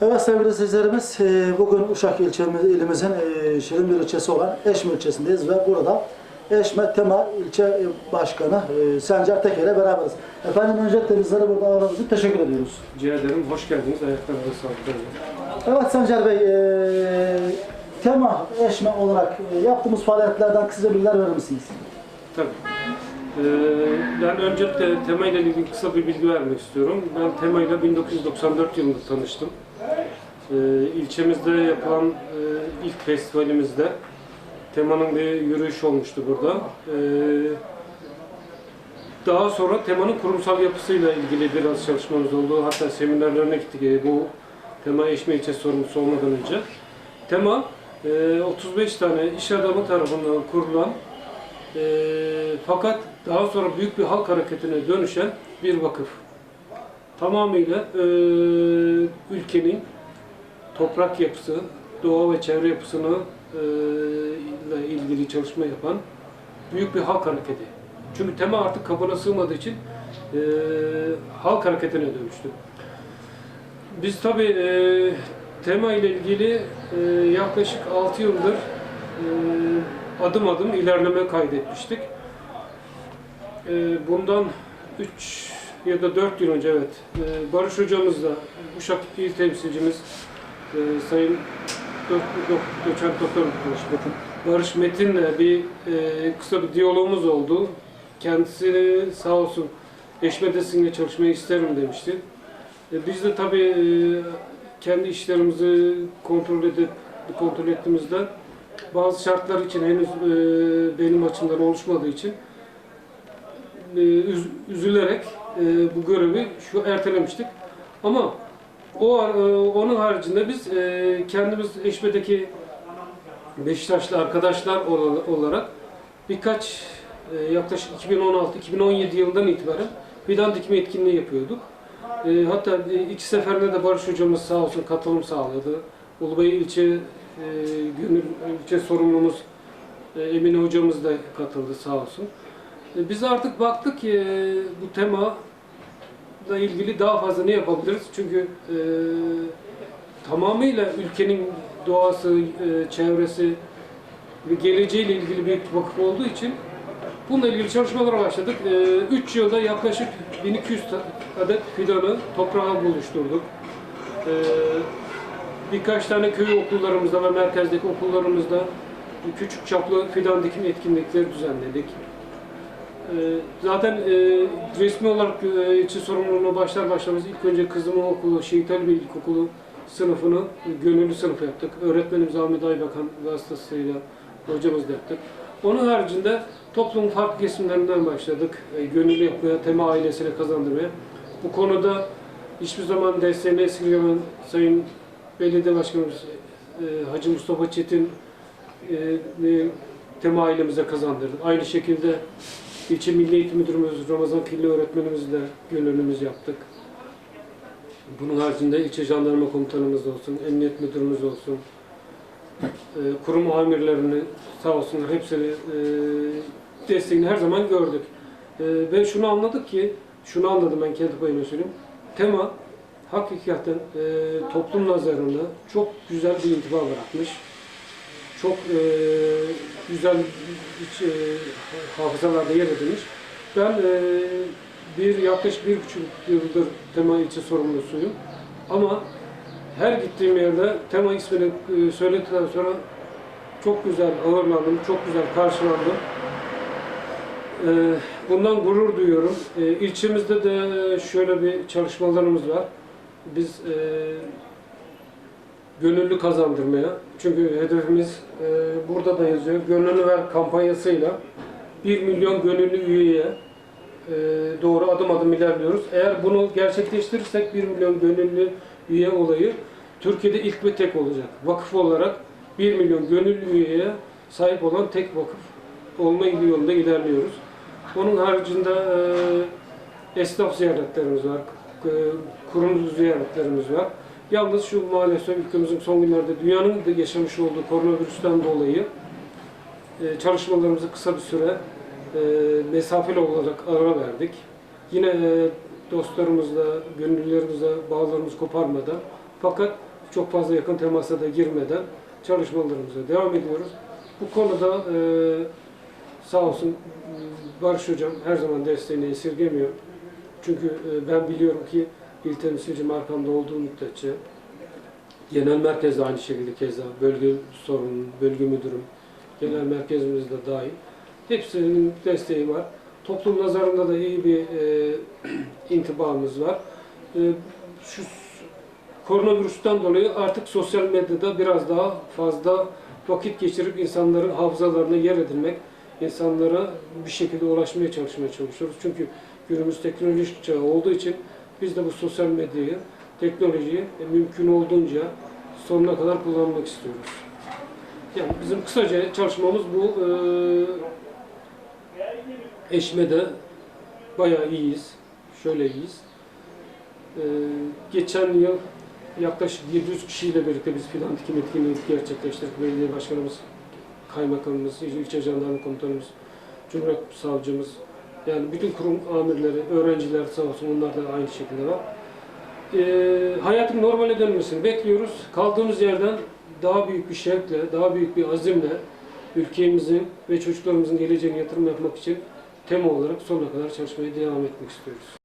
Evet sevgili izleyicilerimiz, e, bugün Uşak ilçemiz, ilimizin e, şirin bir ilçesi olan Eşme ilçesindeyiz ve burada Eşme Tema ilçe başkanı e, Sencer Teker ile beraberiz. Efendim öncelikle bizlere burada ağırladığınız için teşekkür ediyoruz. Rica ederim. Hoş geldiniz. Ayaklarınıza sağlık. Evet Sencer Bey, e, Tema Eşme olarak yaptığımız faaliyetlerden kısaca bilgiler verir misiniz? Tabii. Ee, ben öncelikle tema ile ilgili kısa bir bilgi vermek istiyorum. Ben tema ile 1994 yılında tanıştım. Ee, ilçemizde yapılan e, ilk festivalimizde temanın bir yürüyüş olmuştu burada. Ee, daha sonra temanın kurumsal yapısıyla ilgili biraz çalışmamız oldu. Hatta seminerlerine gittik e, bu tema eşme ilçesi sorumlusu olmadan önce. Tema e, 35 tane iş adamı tarafından kurulan e, fakat daha sonra büyük bir halk hareketine dönüşen bir vakıf. Tamamıyla e, ülkenin toprak yapısı, doğa ve çevre yapısını e, ile ilgili çalışma yapan büyük bir halk hareketi. Çünkü tema artık kabına sığmadığı için e, halk hareketine dönüştü. Biz tabii e, tema ile ilgili e, yaklaşık 6 yıldır e, adım adım ilerleme kaydetmiştik. E, bundan 3 ya da 4 yıl önce evet e, Barış hocamızla Uşak İl temsilcimiz e, Sayın Dok- Dok- Doçent Doktor Barış Metin. Barış Metin'le bir e, kısa bir diyalogumuz oldu. Kendisi sağ olsun Eşme'de sizinle çalışmayı isterim demişti. E, biz de tabii e, kendi işlerimizi kontrol edip kontrol ettiğimizde bazı şartlar için henüz e, benim açımdan oluşmadığı için e, üz- üzülerek e, bu görevi şu ertelemiştik. Ama o e, onun haricinde biz e, kendimiz Eşme'deki Beşiktaşlı arkadaşlar ola- olarak birkaç e, yaklaşık 2016-2017 yılından itibaren fidan dikme etkinliği yapıyorduk. Hatta iki seferinde de Barış hocamız sağ olsun katılım sağladı. Ulubey ilçe gönül ilçe sorumlumuz Emine hocamız da katıldı sağ olsun. Biz artık baktık ki bu tema ile ilgili daha fazla ne yapabiliriz? Çünkü e, tamamıyla ülkenin doğası, e, çevresi ve geleceğiyle ilgili bir vakıf olduğu için bununla ilgili çalışmalara başladık. 3 yılda yaklaşık 1200 ta- adet fidanı toprağa buluşturduk. E, birkaç tane köy okullarımızda ve merkezdeki okullarımızda küçük çaplı fidan dikim etkinlikleri düzenledik. Ee, Zaten e, resmi olarak e, ilçe sorumluluğuna başlar başlamaz ilk önce kızımın okulu, Şehit Ali Bey İlkokulu sınıfını gönüllü sınıf yaptık. Öğretmenimiz Ahmet Aybakan vasıtasıyla hocamız da yaptık. Onun haricinde toplumun farklı kesimlerinden başladık. E, gönüllü yapmaya, tema ailesine kazandırmaya. Bu konuda hiçbir zaman desteğini esirgemen Sayın Belediye Başkanımız e, Hacı Mustafa Çetin e, e, tema ailemize kazandırdık. Aynı şekilde İlçe Milli Eğitim Müdürümüz Ramazan Pilli öğretmenimizle gönüllümüz yaptık. Bunun haricinde ilçe jandarma komutanımız olsun, emniyet müdürümüz olsun, e, kurum amirlerini sağ olsunlar hepsini e, desteğini her zaman gördük. E, ve şunu anladık ki, şunu anladım ben kendi payıma söyleyeyim. Tema hakikaten toplum nazarında çok güzel bir intiba bırakmış çok e, güzel iç, e, hafızalarda yer edilmiş. Ben e, bir yaklaşık bir buçuk yıldır tema ilçe sorumlusuyum. Ama her gittiğim yerde tema ismini e, söyledikten sonra çok güzel ağırlandım, çok güzel karşılandım. E, bundan gurur duyuyorum. E, ilçemizde de şöyle bir çalışmalarımız var. Biz e, gönüllü kazandırmaya. Çünkü hedefimiz e, burada da yazıyor. Gönlünü ver kampanyasıyla 1 milyon gönüllü üyeye e, doğru adım adım ilerliyoruz. Eğer bunu gerçekleştirirsek 1 milyon gönüllü üye olayı Türkiye'de ilk ve tek olacak. Vakıf olarak 1 milyon gönüllü üyeye sahip olan tek vakıf olma yolunda ilerliyoruz. Onun haricinde e, esnaf ziyaretlerimiz var, e, kurum ziyaretlerimiz var. Yalnız şu maalesef ülkemizin son günlerde dünyanın da yaşamış olduğu koronavirüsten dolayı e, çalışmalarımızı kısa bir süre e, mesafeli olarak ara verdik. Yine e, dostlarımızla, gönüllülerimizle bağlarımızı koparmadan Fakat çok fazla yakın temasa da girmeden çalışmalarımıza devam ediyoruz. Bu konuda e, sağ olsun Barış Hocam her zaman desteğini esirgemiyor. Çünkü e, ben biliyorum ki il temsilcim arkamda olduğu müddetçe genel merkez de aynı şekilde keza bölge sorumlu, bölge müdürüm, genel merkezimiz de dahil. Hepsinin desteği var. Toplum nazarında da iyi bir e, intibamız var. E, şu koronavirüsten dolayı artık sosyal medyada biraz daha fazla vakit geçirip insanların hafızalarına yer edinmek, insanlara bir şekilde ulaşmaya çalışmaya çalışıyoruz. Çünkü günümüz teknolojik çağı olduğu için biz de bu sosyal medyayı, teknolojiyi e, mümkün olduğunca sonuna kadar kullanmak istiyoruz. Yani bizim kısaca çalışmamız bu. Ee, eşmede bayağı iyiyiz. Şöyle iyiyiz. Ee, geçen yıl yaklaşık 700 kişiyle birlikte biz fidan dikim etkinliği gerçekleştirdik. Belediye başkanımız, kaymakamımız, ilçe jandarma komutanımız, cumhuriyet savcımız, yani bütün kurum amirleri, öğrenciler sağ olsun onlar da aynı şekilde var. Ee, hayatın normale dönmesini bekliyoruz. Kaldığımız yerden daha büyük bir şevkle, daha büyük bir azimle ülkemizin ve çocuklarımızın geleceğine yatırım yapmak için tema olarak sonuna kadar çalışmaya devam etmek istiyoruz.